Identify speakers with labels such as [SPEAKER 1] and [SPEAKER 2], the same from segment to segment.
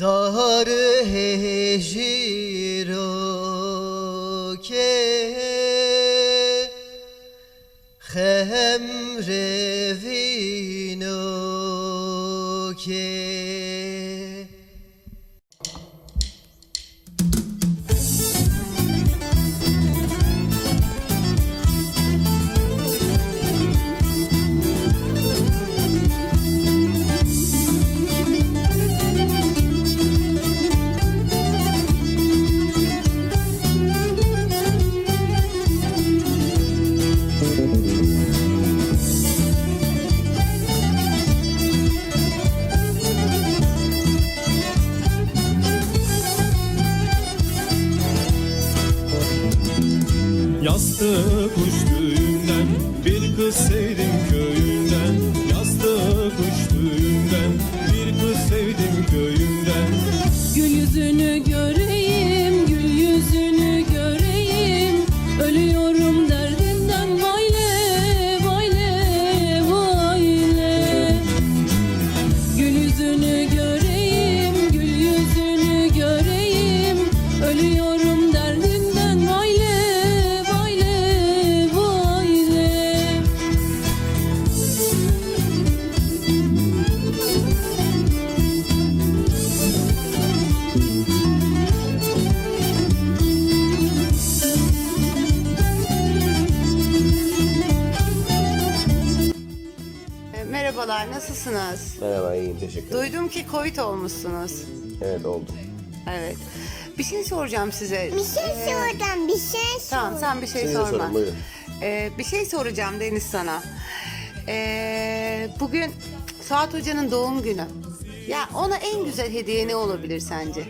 [SPEAKER 1] दहर हे जीरो के खम रेवीनो के
[SPEAKER 2] Yastığı kuş düğünden Bir kız sevdim köyünden. Yastığı kuş düğünden Bir kız sevdim köyünden.
[SPEAKER 3] Gül yüzünü göreyim, gül yüzünü göreyim. Ölüyorum derdinden vayle, vayle, vayle Gül yüzünü göreyim,
[SPEAKER 4] Merhabalar, nasılsınız?
[SPEAKER 5] Merhaba iyiyim teşekkür ederim.
[SPEAKER 4] Duydum ki Covid olmuşsunuz.
[SPEAKER 5] Evet oldu.
[SPEAKER 4] Evet. Bir şey soracağım size.
[SPEAKER 6] Bir şey soracağım, bir şey
[SPEAKER 4] Tamam, sen bir şey
[SPEAKER 5] Siz de
[SPEAKER 4] sorma.
[SPEAKER 5] sorun buyurun.
[SPEAKER 4] Ee, bir şey soracağım Deniz sana. Ee, bugün Suat Hoca'nın doğum günü. Ya ona en güzel hediye ne olabilir sence?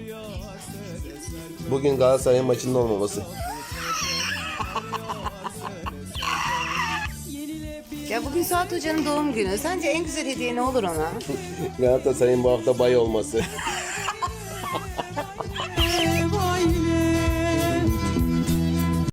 [SPEAKER 5] Bugün Galatasaray'ın maçında olmaması.
[SPEAKER 4] Ya bugün Suat Hoca'nın doğum günü. Sence en güzel hediye ne olur ona?
[SPEAKER 5] Galatasaray'ın bu hafta bay olması.